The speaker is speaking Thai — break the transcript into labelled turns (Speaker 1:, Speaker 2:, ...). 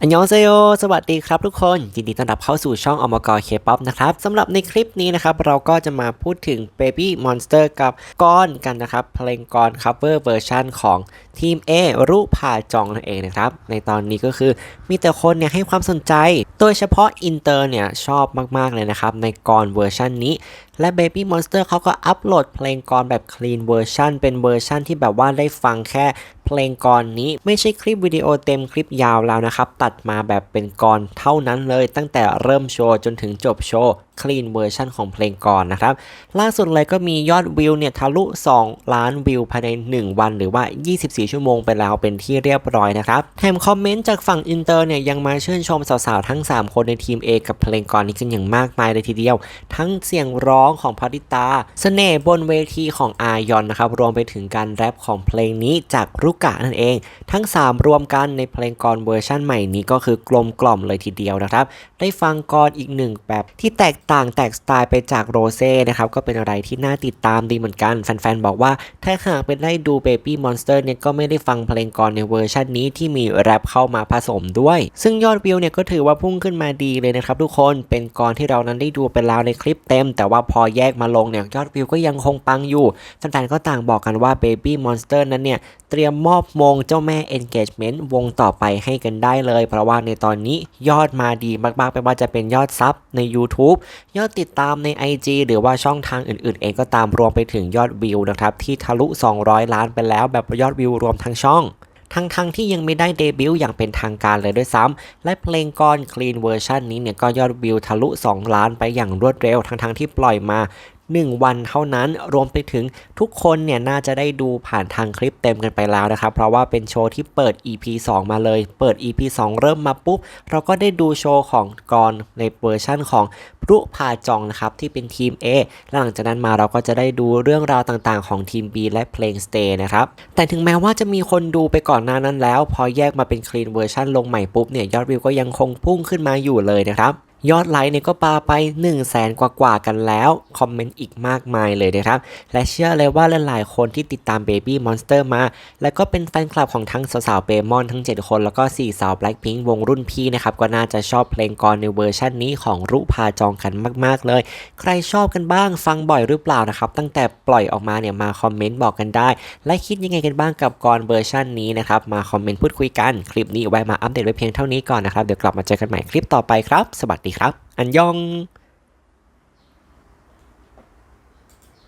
Speaker 1: อันยองเซโย สวัสดีครับทุกคน ยินดีต้อนรับเข้าสู่ช่องอมกรเคป๊อปนะครับสำหรับในคลิปนี้นะครับ เราก็จะมาพูดถึง Baby Monster กับก้อนกันนะครับ เพลงก้อน cover เวอร์ชันของทีม A รูปผาจองนั่นเองนะครับ ในตอนนี้ก็คือมีแต่คนเนี่ยให้ความสนใจ โดยเฉพาะอินเตอร์เนี่ยชอบมาก ๆ เลยนะครับ ในกรเวอร์ชันนี้ และ Baby Monster เขาก็อัปโหลดเพลงกรแบบ clean เวอร์ชันเป็นเวอร์ชันที่แบบว่าได้ฟังแค่เพลงกรนี้ไม่ใช่คลิปวิดีโอเต็มคลิปยาวแล้วนะครับ ตัดมาแบบเป็นกรเท่านั้นเลยตั้งแต่เริ่มโชว์จนถึงจบโชว์ clean เวอร์ชันของเพลงกรนนะครับ ล่าสุดเลยก็มียอดวิวเนี่ยทะลุ 2 ล้านวิวภายใน 1 วันหรือว่า 24 ชั่วโมงไปแล้วเป็นที่เรียบร้อยนะครับ แถมคอมเมนต์จากฝั่งอินเตอร์เนี่ยยังมาชื่นชมสาวๆ ทั้ง 3 คนในทีม A กับเพลงกรนี้กันอย่างมากมายเลยทีเดียว ทั้งเสียงร้องของพาริตาเสน่ห์บนเวทีของอายอนนะครับรวมไปถึงการแรปของเพลงนี้จากรุกะนั่นเอง ทั้ง 3 รวมกันในเพลงกรเวอร์ชั่นใหม่นี้ก็คือกลมกล่อมเลยทีเดียวนะครับ ได้ฟังกรอีกหนึ่งแบบที่แตกต่างแตกสไตล์ไปจากโรเซ่นะครับก็เป็นอะไรที่น่าติดตามดีเหมือนกัน แฟนๆ บอกว่า ถ้าหากเป็นได้ดู Baby Monster เนี่ยก็ไม่ได้ฟังเพลงกรในเวอร์ชันนี้ที่มีแรปเข้ามาผสมด้วย ซึ่งยอดวิวเนี่ยก็ถือว่าพุ่งขึ้นมาดีเลยนะครับทุกคนเป็นกรที่เรานั้นได้ดูไปแล้วในคลิปเต็ม แต่ว่าพอแยกมาลงเนี่ยยอดวิวก็ยังคงปังอยู่แฟนๆก็ต่างบอกกันว่า Baby Monster นั้นเนี่ยเตรียมมอบมงเจ้าแม่ Engagement วงต่อไปให้กันได้เลย เพราะว่าในตอนนี้ยอดมาดีมากๆไม่ว่าจะเป็นยอดซับใน YouTube ยอดติดตามใน IG หรือว่าช่องทางอื่นๆ เองก็ตามรวมไปถึงยอดวิวนะครับที่ทะลุ 200 ล้านไปแล้วแบบยอดวิวรวมทั้งช่องทั้งๆทที่ยังไม่ได้เดบิวต์อย่างเป็นทางการเลยด้วยซ้ำ และเพลงก้อน Clean เวอร์ชันนี้เนี่ยก็ยอดวิวทะลุ 2 ล้านไปอย่างรวดเร็ว ทั้งๆที่ปล่อยมา 1 วันเท่านั้นรวมไปถึงทุกคนเนี่ยน่าจะได้ดูผ่านทางคลิปเต็มกันไปแล้วนะครับ เพราะว่าเป็นโชว์ที่เปิด EP 2 มาเลย เปิด EP 2 เริ่มมาปุ๊บ เราก็ได้ดูโชว์ของกรในเวอร์ชั่นของพรุพาจองนะครับ ที่เป็นทีม A และหลังจากนั้นมาเราก็จะได้ดูเรื่องราวต่างๆ ของทีม B และเพลง Stay นะครับแต่ถึงแม้ว่าจะมีคนดูไปก่อนหน้านั้นแล้ว พอแยกมาเป็นคลีนเวอร์ชันลงใหม่ปุ๊บเนี่ยยอดวิวก็ยังคงพุ่งขึ้นมาอยู่เลยนะครับ ยอดไลค์เนี่ยก็ปาไป 1 0 0 0 0แสนกว่าๆกันแล้ว คอมเมนต์อีกมากมายเลยนะครับ และเชื่อเลยว่าหลายๆคนที่ติดตาม Baby Monster มา และก็เป็นแฟนคลับของทั้งสาวๆเบมอนทั้ง 7 คน แล้วก็ 4 สาว Blackpink วงรุ่นพี่นะครับ ก็น่าจะชอบเพลงกรในเวอร์ชันนี้ของรุพาจองกันมากๆเลย ใครชอบกันบ้างฟังบ่อยหรือเปล่านะครับ ตั้งแต่ปล่อยออกมาเนี่ยมาคอมเมนต์บอกกันได้ และคิดยังไงกันบ้างกับกรเวอร์ชันนี้นะครับมาคอมเมนต์พูดคุยกันคลิปนี้ไว้มาอัปเดตไว้เพียงเท่านี้ก่อนนะครับเดี๋ยวกลับมาเจอกันใหม่คลิปต่อไปครับสวัสดีครับ อันยอง